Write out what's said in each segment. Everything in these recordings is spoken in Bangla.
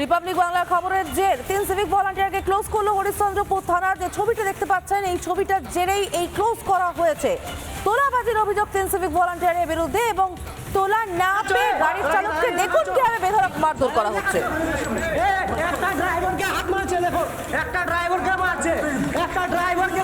রিপাবলিক বাংলার খবরের জের। তিন সিভিক ভলান্টিয়ারকে ক্লোজ করল হরিশ্চন্দ্রপুর থানার যে ছবিটা দেখতে পাচ্ছেন, এই ছবিটার জেরেই এই ক্লোজ করা হয়েছে। তোলাবাজির অভিযোগ তিন সিভিক ভলান্টিয়ারের বিরুদ্ধে এবং তোলা না পেয়ে গাড়ির চালককে দেখুন কীভাবে বেধড়ক মারধর করা হচ্ছে। একটা ড্রাইভারকে হাত মারছে, দেখো। একটা ড্রাইভারকে মারছে, একটা ড্রাইভারকে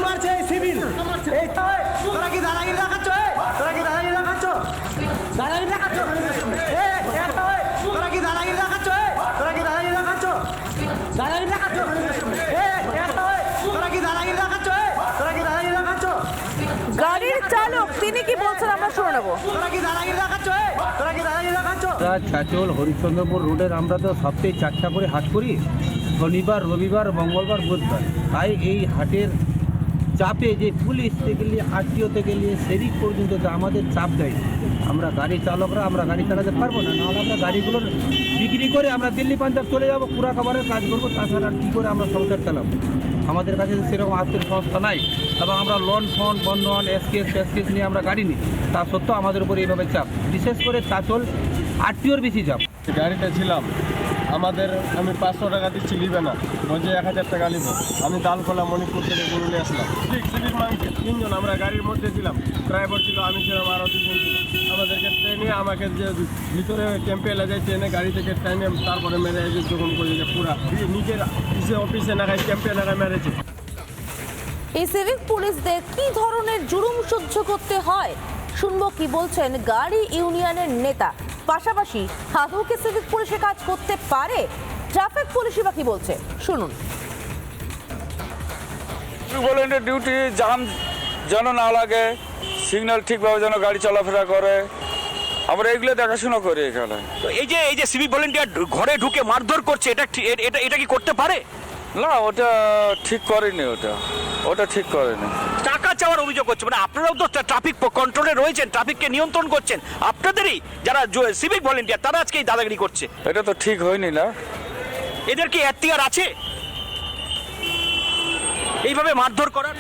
চাচল হরিশ্চন্দ্রপুর রোডের আমরা তো সপ্তাহে চারটা করে হাট করি। শনিবার রবিবার মঙ্গলবার বুধবার। তাই এই হাটের চাপে যে পুলিশ থেকে নিয়ে আরটিও থেকে নিয়ে সেদিক পর্যন্ত তো আমাদের চাপ দেয় আমরা গাড়ি চালকরা, আমরা গাড়ি চালাতে পারব না। নাহলে আমরা গাড়িগুলো বিক্রি করে আমরা দিল্লি পাঞ্জাব চলে যাব, পুরা খাবারের কাজ করব, তাছাড়া কী করে আমরা সংসার চালাবো? আমাদের কাছে সেরকম আর্থিক সংস্থা নাই। এবং আমরা লোন ফোন বন্ধন এসকেস ফেসকেস নিয়ে আমরা গাড়ি নিই। তা সত্ত্বেও আমাদের উপরে এইভাবে চাপ। বিশেষ করে চাচল আটটিওর বেশি চাপ। গাড়িতে ছিলাম আমাদের, আমি পাঁচশো টাকা দিচ্ছি, নিবে না। বলছে এক হাজার টাকা নিব। আমি দালখোলা মণিপুর থেকে গরু নিয়ে আসলাম। ঠিক, সিভিক মাংসে তিনজন আমরা গাড়ির মধ্যে ছিলাম। ড্রাইভার ছিল, আমি ছিলাম আরও দুজন ছিল। আমাদেরকে ট্রেনে আমাকে যে ভিতরে ক্যাম্পে এলে যায় ট্রেনে গাড়ি থেকে ট্রেনে তারপরে মেরে যখন করেছে পুরা নিজের অফিসে নাগায়, ক্যাম্পে নাগায় মেরেছে। এই সিভিক পুলিশদের কি ধরনের জুলুম সহ্য করতে হয়? শুনব কি বলছেন গাড়ি ইউনিয়নের নেতা। পাশাপাশি আদৌ কি সিভিক পুলিশে কাজ করতে পারে? ট্রাফিক পুলিশই বা কি বলছে? শুনুন। ভলেন্টিয়ার ডিউটি জাম যেন না লাগে সিগন্যাল ঠিকভাবে যেন গাড়ি চলাফেরা করে। আমরা এগুলো দেখাশোনা করি এখানে। তো এই যে এই যে সিভিক ভলেন্টিয়ার ঘরে ঢুকে মারধর করছে এটা ঠিক- এটা এটা কি করতে পারে? না ওটা ঠিক করেনি ওটা। ওটা ঠিক করেনি। চাওয়ার অভিযোগ হচ্ছে মানে আপনারাও তো ট্রাফিক কন্ট্রোলে রয়েছেন ট্রাফিককে নিয়ন্ত্রণ করছেন। আপনাদেরই যারা সিভিক ভলেন্টিয়ার তারা আজকে এই দাদাগিরি করছে। এটা তো ঠিক হয়নি না। এদের কি এখতিয়ার আছে? এইভাবে মারধর করার?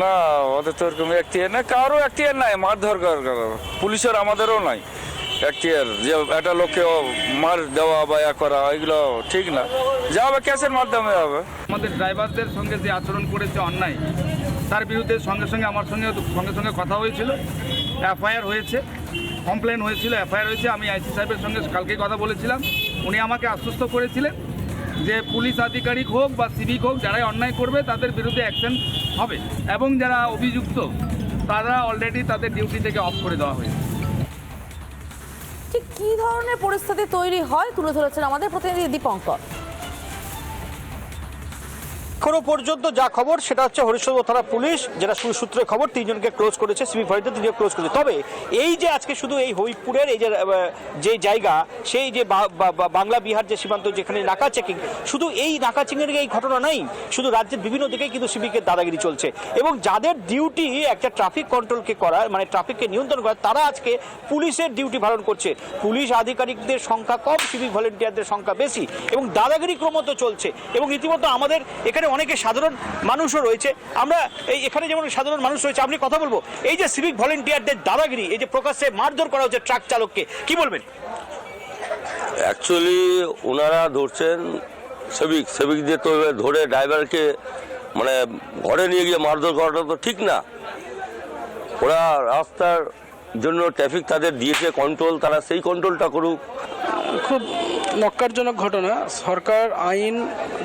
না ওদের তো ওরকম এখতিয়ার না কারও এখতিয়ার নাই মারধর করার পুলিশের আমাদেরও নাই এখতিয়ার যে একটা লোককে মার দেওয়া বা ইয়া করা এগুলো ঠিক না। যা হবে ক্যাশের মাধ্যমে হবে। আমাদের ড্রাইভারদের সঙ্গে যে আচরণ করেছে অন্যায় তার বিরুদ্ধে সঙ্গে সঙ্গে আমার সঙ্গে সঙ্গে সঙ্গে কথা হয়েছিল। এফআইআর হয়েছে কমপ্লেন হয়েছিল, এফআইআর হয়েছে, আমি আইসি সাহেবের সঙ্গে কালকে কথা বলেছিলাম। উনি আমাকে আশ্বস্ত করেছিলেন যে পুলিশ আধিকারিক হোক বা সিভিক হোক, যারাই অন্যায় করবে, তাদের বিরুদ্ধে অ্যাকশন হবে। এবং যারা অভিযুক্ত, তারা অলরেডি তাদের ডিউটি থেকে অফ করে দেওয়া হয়েছে। ঠিক কী ধরনের পরিস্থিতি তৈরি হয় তুলে ধরেছেন আমাদের প্রতিনিধি দীপঙ্কর? এখনও পর্যন্ত যা খবর, সেটা হচ্ছে হরিশ্চন্দ্র থানা পুলিশ, যেটা সূত্রে খবর, তিনজনকে ক্লোজ করেছে সিভিক ভলেন্টিয়ার তিনজন ক্লোজ করেছে। তবে এই যে আজকে শুধু এই হরিপুরের এই যে যে জায়গা, সেই যে বাংলা বিহার যে সীমান্ত যেখানে নাকা চেকিং শুধু এই নাকা চেকিং এই ঘটনা নাই, শুধু রাজ্যের বিভিন্ন দিকেই কিন্তু সিভিকের দাদাগিরি চলছে। এবং যাদের ডিউটি একটা ট্রাফিক কন্ট্রোলকে করা মানে ট্রাফিককে নিয়ন্ত্রণ করা, তারা আজকে পুলিশের ডিউটি পালন করছে। পুলিশ আধিকারিকদের সংখ্যা কম, সিভিক ভলেন্টিয়ারদের সংখ্যা বেশি, এবং দাদাগিরি ক্রমত চলছে। এবং রীতিমতো আমাদের এখানে অনেকে সাধারণ মানুষও রয়েছে। আমরা এই এখানে যেমন সাধারণ মানুষ রয়েছে আপনি কথা বলব। এই যে সিভিক ভলেন্টিয়ারদের দাদাগিরি এই যে প্রকাশ্যে মারধর করা হচ্ছে ট্রাক চালককে কি বলবেন? অ্যাকচুয়ালি ওনারা ধরছেন সেবিক সেবিকদের তো ধরে ড্রাইভারকে মানে ঘরে নিয়ে গিয়ে মারধর করাটা তো ঠিক না। ওরা রাস্তার জন্য ট্রাফিক তাদের দিয়েছে কন্ট্রোল তারা সেই কন্ট্রোলটা করুক। খুব নক্কারজনক ঘটনা, সরকার আইন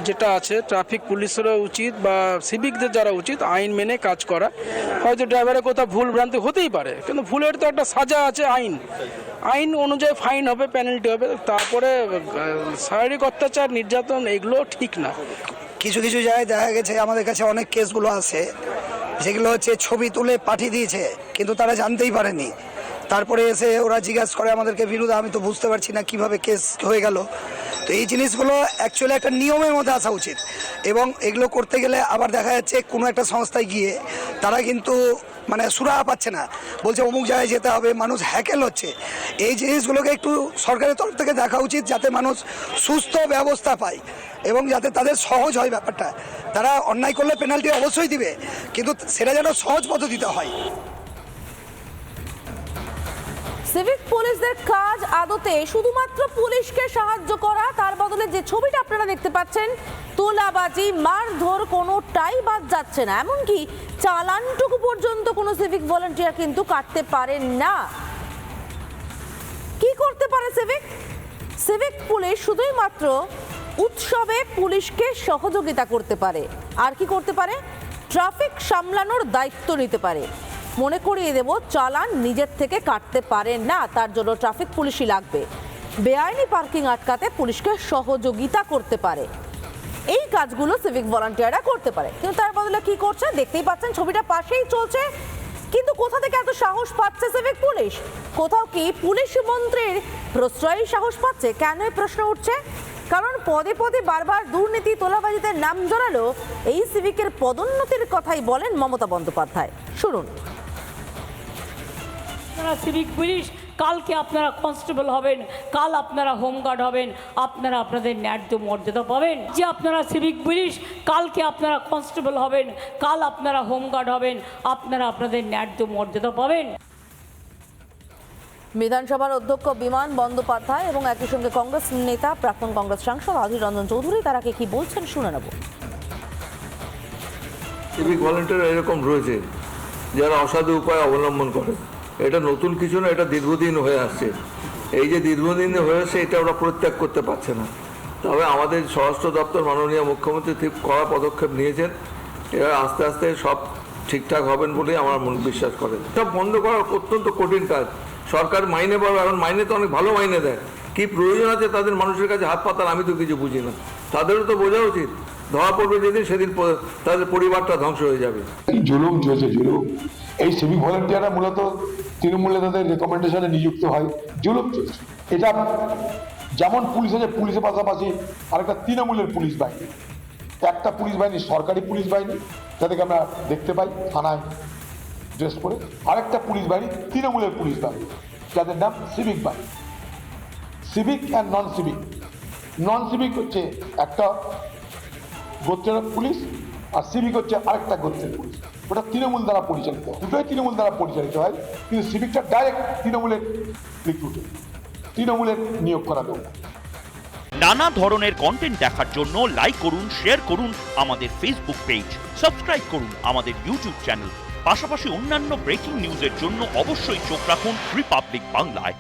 যেটা আছে, ট্রাফিক পুলিশেরও উচিত বা সিভিকদের যারা উচিত, আইন মেনে কাজ করা। হয়তো ড্রাইভারের কোথাও ভুল ভ্রান্তি হতেই পারে, কিন্তু ভুলের তো একটা সাজা আছে আইন। আইন অনুযায়ী ফাইন হবে, পেনাল্টি হবে, তারপরে শারীরিক অত্যাচার, নির্যাতন, এগুলো ঠিক না। কিছু কিছু জায়গায় দেখা গেছে, আমাদের কাছে অনেক কেসগুলো আছে, যেগুলো হচ্ছে ছবি তুলে পাঠিয়ে দিয়েছে, কিন্তু তারা জানতেই পারেনি। তারপরে এসে ওরা জিজ্ঞাসা করে আমাদেরকে বিরুদ্ধে আমি তো বুঝতে পারছি না কীভাবে কেস হয়ে গেল। তো এই জিনিসগুলো অ্যাকচুয়ালি একটা নিয়মের মধ্যে আসা উচিত। এবং এগুলো করতে গেলে আবার দেখা যাচ্ছে কোনো একটা সংস্থায় গিয়ে তারা কিন্তু মানে সুরাহা পাচ্ছে না। বলছে অমুক জায়গায় যেতে হবে, মানুষ হ্যাকেল হচ্ছে। এই জিনিসগুলোকে একটু সরকারের তরফ থেকে দেখা উচিত যাতে মানুষ সুস্থ ব্যবস্থা পায় এবং যাতে তাদের সহজ হয় ব্যাপারটা। তারা অন্যায় করলে পেনাল্টি অবশ্যই দিবে, কিন্তু সেটা যেন সহজ পদ্ধতিতে হয়। সিভিক পুলিশদের কাজ আদতে শুধুমাত্র পুলিশকে সাহায্য করা, তার বদলে যে ছবিটা আপনারা দেখতে পাচ্ছেন, তোলাবাজি, মারধর কোনোটাই বাদ যাচ্ছে না। এমনকি চালানটুকু পর্যন্ত কোনো সিভিক ভলান্টিয়ার কিন্তু কাটতে পারেন না। কি করতে পারে সিভিক সিভিক পুলিশ শুধুই মাত্র উৎসবে পুলিশকে সহযোগিতা করতে পারে। আর কি করতে পারে? ট্রাফিক সামলানোর দায়িত্ব নিতে পারে। মনে করিয়ে দেব, চালান নিজের থেকে কাটতে পারে না, তার জন্য ট্রাফিক পুলিশই লাগবে। বেআইনি পার্কিং আটকাতে পুলিশকে সহযোগিতা করতে পারে। এই কাজগুলো সিভিক ভলান্টিয়াররা করতে পারে। কিন্তু তার বদলে কি করছে? দেখতেই পাচ্ছেন, ছবিটা পাশেই চলছে। কিন্তু কোথা থেকে এত সাহস পাচ্ছে সিভিক পুলিশ? কোথাও কি পুলিশ মন্ত্রীর প্রশ্রয়ী সাহস পাচ্ছে? কেন প্রশ্ন উঠছে? কারণ পদে পদে বারবার দুর্নীতি, তোলাবাজিতে নাম জড়ালো এই সিভিকের পদোন্নতির কথাই বলেন মমতা বন্দ্যোপাধ্যায়। শুনুন। আপনারা সিভিক পুলিশ কালকে আপনারা কনস্টেবল হবেন কাল আপনারা হোমগার্ড হবেন আপনারা আপনাদের ন্যায্য মর্যাদা পাবেন। যে আপনারা সিভিক পুলিশ কালকে আপনারা কনস্টেবল হবেন কাল আপনারা হোমগার্ড হবেন আপনারা আপনাদের ন্যায্য মর্যাদা পাবেন। বিধানসভার অধ্যক্ষ বিমান বন্দ্যোপাধ্যায় এবং একই সঙ্গে কংগ্রেস নেতা প্রাক্তন কংগ্রেস সাংসদ অধীর রঞ্জন চৌধুরী তারা কে কি বলছেন শুনে নেব। সিভিক ভলেন্টিয়ার এরকম রয়েছে যারা অসাধু উপায় অবলম্বন করে। এটা নতুন কিছু না, এটা দীর্ঘদিন হয়ে আসছে এই যে দীর্ঘদিন হয়ে আসছে এটা ওরা পরিত্যাগ করতে পারছে না। তবে আমাদের স্বরাষ্ট্র দপ্তর, মাননীয় মুখ্যমন্ত্রী ঠিক কড়া পদক্ষেপ নিয়েছেন। এরা আস্তে আস্তে সব ঠিকঠাক হবেন বলেই আমার মন বিশ্বাস করে। সব বন্ধ করা অত্যন্ত কঠিন কাজ। সরকার মাইনে পাবে এখন মাইনে তো অনেক ভালো মাইনে দেয়। কি প্রয়োজন আছে তাদের মানুষের কাছে হাত পাতার, আমি তো কিছু বুঝি না। তাদেরও তো বোঝা উচিত। ধরা পড়বে যেদিন, সেদিন তাদের পরিবারটা ধ্বংস হয়ে যাবে। জুলুম চলছে, জুলুম। এই সিভিক ভলেন্টিয়াররা মূলত তৃণমূলে তাদের রেকমেন্ডেশনে নিযুক্ত হয় জুলুম চলছে এটা যেমন পুলিশ আছে, পুলিশের পাশাপাশি আরেকটা তৃণমূলের পুলিশ বাহিনী। একটা পুলিশ বাহিনী, সরকারি পুলিশ বাহিনী, যাদেরকে আমরা দেখতে পাই থানায় ড্রেস করে। আরেকটা পুলিশ বাহিনী, তৃণমূলের পুলিশ বাহিনী, যাদের নাম সিভিক বাহিনী। Civic and non civic non civic হচ্ছে একটা গোত্রের পুলিশ আর সিভিক হচ্ছে আরেকটা গোত্রের পুলিশ। ওটা তৃণমূল দ্বারা পরিচালিত। দুটোই তৃণমূল দ্বারা পরিচালিত হয়, কিন্তু সিভিকটা ডাইরেক্ট তৃণমূলের রিক্রুটে তৃণমূলের নিয়োগ করা লোক। নানা ধরনের কন্টেন্ট দেখার জন্য লাইক করুন শেয়ার করুন আমাদের ফেসবুক পেজ সাবস্ক্রাইব করুন আমাদের ইউটিউব চ্যানেল পাশাপাশি অন্যান্য ব্রেকিং নিউজের জন্য অবশ্যই চোখ রাখুন রিপাবলিক বাংলায়